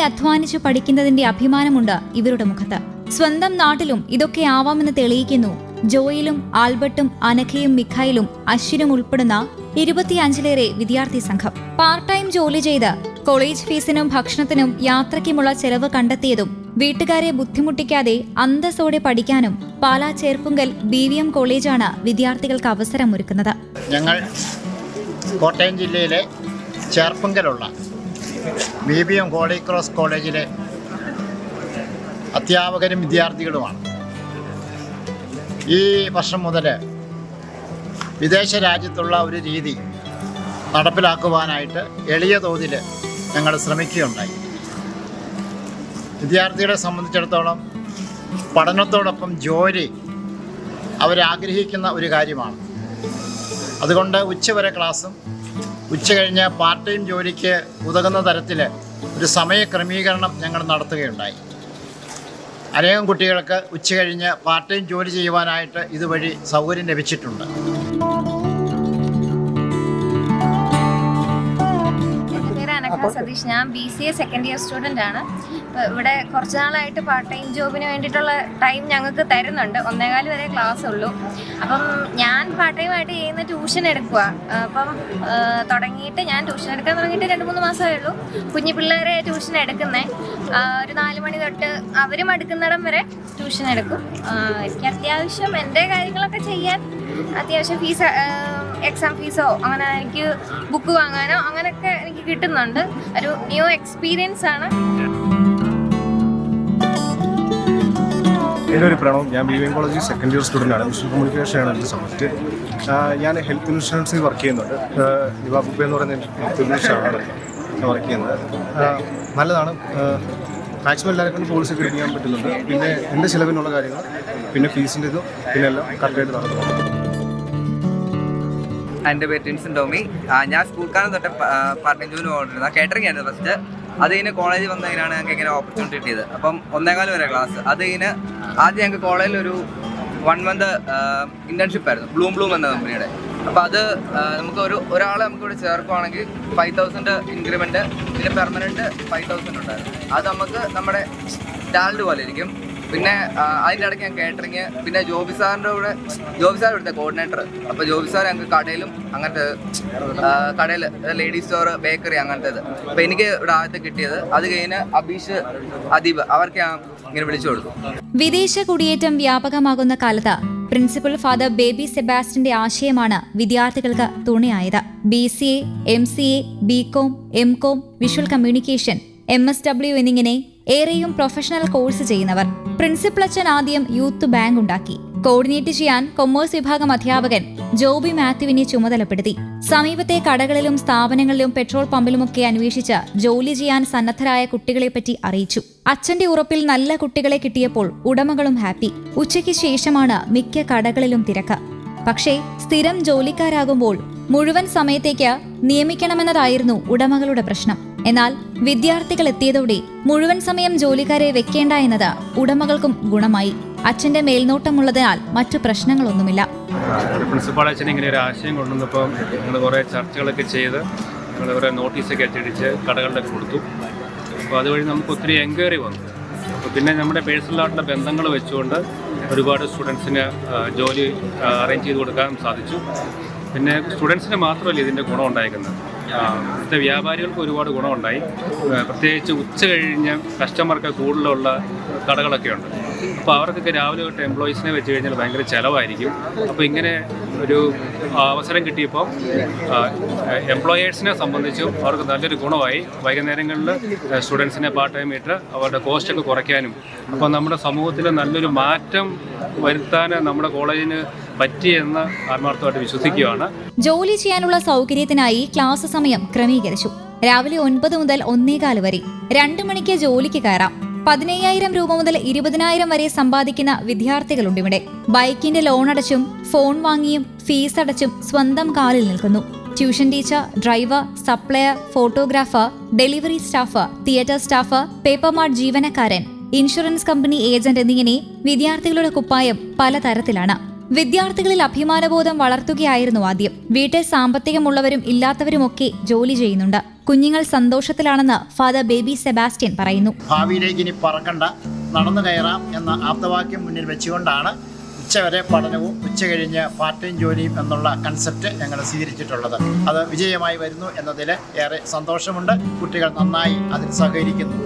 അധ്വാനിച്ചു പഠിക്കുന്നതിന്റെ അഭിമാനമുണ്ട് ഇവരുടെ മുഖത്ത്. സ്വന്തം നാട്ടിലും ഇതൊക്കെ ആവാമെന്ന് തെളിയിക്കുന്നു. ജോയിലും ആൽബർട്ടും അനഖയും മിഖായിലും അശ്വിനും ഉൾപ്പെടുന്ന ഇരുപത്തിയഞ്ചിലേറെ വിദ്യാർത്ഥി സംഘം. പാർട്ട് ടൈം ജോലി ചെയ്ത് കോളേജ് ഫീസിനും ഭക്ഷണത്തിനും യാത്രയ്ക്കുമുള്ള ചെലവ് കണ്ടെത്തിയതും വീട്ടുകാരെ ബുദ്ധിമുട്ടിക്കാതെ അന്തസ്സോടെ പഠിക്കാനും Pala Cherpunkal B V M കോളേജാണ് വിദ്യാർത്ഥികൾക്ക് അവസരമൊരുക്കുന്നത്. ഞങ്ങൾ കോട്ടയം ജില്ലയിലെ ചേർപ്പങ്കലുള്ള B B M holy cross കോളേജിലെ അധ്യാപകരും വിദ്യാർത്ഥികളുമാണ്. ഈ വർഷം മുതൽ വിദേശ രാജ്യത്തുള്ള ഒരു രീതി നടപ്പിലാക്കുവാനായിട്ട് എളിയ തോതിൽ ഞങ്ങൾ ശ്രമിക്കുകയുണ്ടായി. വിദ്യാർത്ഥികളെ സംബന്ധിച്ചിടത്തോളം പഠനത്തോടൊപ്പം ജോലി അവരാഗ്രഹിക്കുന്ന ഒരു കാര്യമാണ്. അതുകൊണ്ട് ഉച്ചവരെ ക്ലാസ്സും ഉച്ച കഴിഞ്ഞ് പാർട്ട് ടൈം ജോലിക്ക് ഉതകുന്ന തരത്തിൽ ഒരു സമയ ക്രമീകരണം ഞങ്ങൾ നടത്തുകയുണ്ടായി. അനേകം കുട്ടികൾക്ക് ഉച്ച കഴിഞ്ഞ് പാർട്ട് ടൈം ജോലി ചെയ്യുവാനായിട്ട് ഇതുവഴി സൗകര്യം ലഭിച്ചിട്ടുണ്ട്. പേര് സതീഷ്. ഞാൻ B C A second year student ആണ്. ഇപ്പോൾ ഇവിടെ കുറച്ച് നാളായിട്ട് പാർട്ട് ടൈം ജോബിന് വേണ്ടിയിട്ടുള്ള ടൈം ഞങ്ങൾക്ക് തരുന്നുണ്ട്. ഒന്നേകാൽ വരെ ക്ലാസ് ഉള്ളൂ. അപ്പം ഞാൻ പാർട്ട് ടൈം ആയിട്ട് ചെയ്യുന്ന ട്യൂഷൻ എടുക്കുക അപ്പം തുടങ്ങിയിട്ട് ഞാൻ ട്യൂഷൻ എടുക്കാൻ തുടങ്ങിയിട്ട് രണ്ട് മൂന്ന് മാസമേ ഉള്ളൂ. കുഞ്ഞു പിള്ളേരെ ട്യൂഷൻ എടുക്കുന്നേ. ആ, ഒരു നാല് മണി തൊട്ട് അവരും എടുക്കുന്നിടം വരെ ട്യൂഷൻ എടുക്കും. എനിക്ക് അത്യാവശ്യം എന്റെ കാര്യങ്ങളൊക്കെ ചെയ്യാൻ അത്യാവശ്യം ഫീസ് എക്സാം ഫീസോ അങ്ങനെ എനിക്ക് ബുക്ക് വാങ്ങാനോ അങ്ങനെയൊക്കെ എനിക്ക് കിട്ടുന്നുണ്ട്. ഒരു ന്യൂ എക്സ്പീരിയൻസ് ആണ്. എന്റെ ഒരു പ്രണവ്. ഞാൻ B V college second year student ആണ്. വിഷ്വൽ കമ്മ്യൂണിക്കേഷൻ ആണ് എന്റെ സബ്ജക്റ്റ് ഞാൻ ഹെൽത്ത് ഇൻഷുറൻസിൽ വർക്ക് ചെയ്യുന്നുണ്ട്. യുവാബുബ എന്ന് പറയുന്ന ഹെൽത്ത് ഇൻഷുറൻസാണ് ഞാൻ വർക്ക് ചെയ്യുന്നത്. നല്ലതാണ്. മാക്സിമം എല്ലാവർക്കും പോളിസി ഒക്കെ എടുക്കാൻ പറ്റുന്നുണ്ട്. പിന്നെ എന്റെ ചിലവിനുള്ള കാര്യങ്ങൾ പിന്നെ ഫീസിന്റെ ഇതും പിന്നെ എല്ലാം കറക്റ്റായിട്ട് നടത്തുന്നുണ്ട് എന്റെ പേര് ടിൻസൺ ടോമി ഞാൻ സ്കൂൾ കാലം തൊട്ട് പാർട്ട് ജോലി പോകേണ്ടിരുന്നത് കേറ്ററിംഗ് ആയിരുന്നു ഫസ്റ്റ് അത് കഴിഞ്ഞ് കോളേജിൽ വന്നതിനാണ് ഞങ്ങൾക്ക് ഇങ്ങനെ ഓപ്പർച്യൂണിറ്റി കിട്ടിയത്. അപ്പം ഒന്നേകാലം വരെ ക്ലാസ് അത് കഴിഞ്ഞ് ആദ്യം ഞങ്ങൾക്ക് കോളേജിൽ ഒരു വൺ മന്ത് ഇന്റേൺഷിപ്പ് ആയിരുന്നു. ബ്ലൂം ബ്ലൂം എന്ന കമ്പനിയുടെ അപ്പോൾ അത് നമുക്ക് ഒരു ഒരാളെ നമുക്ക് ഇവിടെ ചേർക്കുവാണെങ്കിൽ ഫൈവ് തൗസൻഡ് ഇൻക്രിമെന്റ് പിന്നെ പെർമനന്റ് ഫൈവ് തൗസൻഡ് ഉണ്ടായിരുന്നു. അത് നമുക്ക് നമ്മുടെ ടാലന്റ് പോലെ ഇരിക്കും. പിന്നെ അതിന്റെ ഇടയ്ക്ക് ഞാൻ കേറ്ററിങ് പിന്നെ ജോബി സാറിന്റെ കൂടെ ജോബി സാർ ഇവിടുത്തെ കോർഡിനേറ്റർ അപ്പോൾ ജോബി സാർ ഞങ്ങൾക്ക് കടയിലും അങ്ങനത്തെ കടയിൽ ലേഡീസ് സ്റ്റോർ ബേക്കറി അങ്ങനത്തേത്. അപ്പോൾ എനിക്ക് ഇവിടെ ആദ്യത്തെ കിട്ടിയത്. അത് കഴിഞ്ഞ് അബീഷ് അദീബ് അവർക്ക് ഞാൻ ഇങ്ങനെ വിളിച്ചു കൊടുക്കും വിദേശ കുടിയേറ്റം വ്യാപകമാകുന്ന കാലത്ത് പ്രിൻസിപ്പൽ ഫാദർ ബേബി സെബാസ്റ്റിന്റെ ആശയമാണ് വിദ്യാർത്ഥികൾക്ക് തുണയായത്. B C A M C A B com M com visual communication M S W എന്നിങ്ങനെ ഏറെയും പ്രൊഫഷണൽ കോഴ്സ് ചെയ്യുന്നവർ. പ്രിൻസിപ്പൽ അച്ഛൻ ആദ്യം യൂത്ത് ബാങ്ക് ഉണ്ടാക്കി. കോർഡിനേറ്റ് ചെയ്യാൻ കൊമേഴ്സ് വിഭാഗം അധ്യാപകൻ ജോബി മാത്യുവിനെ ചുമതലപ്പെടുത്തി. സമീപത്തെ കടകളിലും സ്ഥാപനങ്ങളിലും പെട്രോൾ പമ്പിലുമൊക്കെ അന്വേഷിച്ച് ജോലി ചെയ്യാൻ സന്നദ്ധരായ കുട്ടികളെപ്പറ്റി അറിയിച്ചു. അച്ഛന്റെ ഉറപ്പിൽ നല്ല കുട്ടികളെ കിട്ടിയപ്പോൾ ഉടമകളും ഹാപ്പി ഉച്ചയ്ക്ക് ശേഷമാണ് മിക്ക കടകളിലും തിരക്ക്. പക്ഷേ സ്ഥിരം ജോലിക്കാരാകുമ്പോൾ മുഴുവൻ സമയത്തേക്ക് നിയമിക്കണമെന്നതായിരുന്നു ഉടമകളുടെ പ്രശ്നം. എന്നാൽ വിദ്യാർത്ഥികൾ എത്തിയതോടെ മുഴുവൻ സമയം ജോലിക്കാരെ വെക്കേണ്ട എന്നത് ഉടമകൾക്കും ഗുണമായി. അച്ഛന്റെ മേൽനോട്ടമുള്ളതിനാൽ മറ്റു പ്രശ്നങ്ങളൊന്നുമില്ല. പ്രിൻസിപ്പാൾ അച്ഛൻ ഇങ്ങനെ ഒരു ആശയം കൊണ്ടുവന്നപ്പോൾ ഞങ്ങൾ കുറേ ചർച്ചകളൊക്കെ ചെയ്ത് ഞങ്ങൾ കുറേ നോട്ടീസൊക്കെ അച്ചടിച്ച് കടകളിലൊക്കെ കൊടുത്തു. അപ്പോൾ അതുവഴി നമുക്ക് ഒത്തിരി എൻക്വയറി വന്നു. അപ്പോൾ പിന്നെ നമ്മുടെ പേഴ്സണലായിട്ടുള്ള ബന്ധങ്ങൾ വെച്ചുകൊണ്ട് ഒരുപാട് സ്റ്റുഡൻസിന് ജോലി അറേഞ്ച് ചെയ്ത് കൊടുക്കാൻ സാധിച്ചു. പിന്നെ സ്റ്റുഡൻസിന് മാത്രമല്ല ഇതിന്റെ ഗുണം ഉണ്ടായിരിക്കുന്നത് ഇവിടുത്തെ വ്യാപാരികൾക്ക് ഒരുപാട് ഗുണമുണ്ടായി. പ്രത്യേകിച്ച് ഉച്ച കഴിഞ്ഞ് കസ്റ്റമർക്ക് കൂടുതലുള്ള കടകളൊക്കെ ഉണ്ട്. അപ്പോൾ അവർക്കൊക്കെ രാവിലെ തൊട്ട് എംപ്ലോയീസിനെ വെച്ച് കഴിഞ്ഞാൽ ഭയങ്കര ചിലവായിരിക്കും. അപ്പോൾ ഇങ്ങനെ ഒരു അവസരം കിട്ടിയപ്പോൾ എംപ്ലോയേഴ്സിനെ സംബന്ധിച്ചും അവർക്ക് നല്ലൊരു ഗുണമായി. വൈകുന്നേരങ്ങളിൽ സ്റ്റുഡൻസിനെ പാർട്ട് ടൈം ഇട്ട് അവരുടെ കോസ്റ്റൊക്കെ കുറയ്ക്കാനും അപ്പോൾ നമ്മുടെ സമൂഹത്തിൽ നല്ലൊരു മാറ്റം വരുത്താൻ നമ്മുടെ കോളേജിന് പറ്റിയെന്ന് ആത്മാർത്ഥമായിട്ട് വിശ്വസിക്കുകയാണ്. ജോലി ചെയ്യാനുള്ള സൗകര്യത്തിനായി ക്ലാസ് സമയം ക്രമീകരിച്ചു. രാവിലെ ഒൻപത് മുതൽ ഒന്നേകാൽ വരെ രണ്ടു മണിക്ക് ജോലിക്ക് കയറാം. പതിനയ്യായിരം രൂപ മുതൽ ഇരുപതിനായിരം വരെ സമ്പാദിക്കുന്ന വിദ്യാർത്ഥികളുണ്ട് ഇവിടെ. ബൈക്കിന്റെ ലോൺ അടച്ചും ഫോൺ വാങ്ങിയും ഫീസ് അടച്ചും സ്വന്തം കാലിൽ നിൽക്കുന്നു. Tuition teacher driver supplier photographer delivery staff theatre staff paper mart ജീവനക്കാരൻ ഇൻഷുറൻസ് കമ്പനി ഏജന്റ് എന്നിങ്ങനെ വിദ്യാർത്ഥികളുടെ കുപ്പായം പലതരത്തിലാണ്. വിദ്യാർത്ഥികളിൽ അഭിമാനബോധം വളർത്തുകയായിരുന്നു ആദ്യം. വീട്ടിൽ സാമ്പത്തികമുള്ളവരും ഇല്ലാത്തവരുമൊക്കെ ജോലി ചെയ്യുന്നുണ്ട്. കുഞ്ഞുങ്ങൾ സന്തോഷത്തിലാണെന്ന് ഫാദർ ബേബി സെബാസ്റ്റ്യൻ പറയുന്നു. ഭാവിയിലേക്ക് ഇനി പറക്കണ്ട നടന്നു കയറാം എന്ന ആപ്തവാക്യം മുന്നിൽ വെച്ചുകൊണ്ടാണ് ഉച്ചവരെ പഠനവും ഉച്ച കഴിഞ്ഞ് പാർട്ട് ടൈം ജോലിയും എന്നുള്ള കൺസെപ്റ്റ് ഞങ്ങൾ സ്വീകരിച്ചിട്ടുള്ളത്. അത് വിജയമായി വരുന്നു എന്നതിൽ ഏറെ സന്തോഷമുണ്ട്. കുട്ടികൾ നന്നായി അതിൽ സഹകരിക്കുന്നു.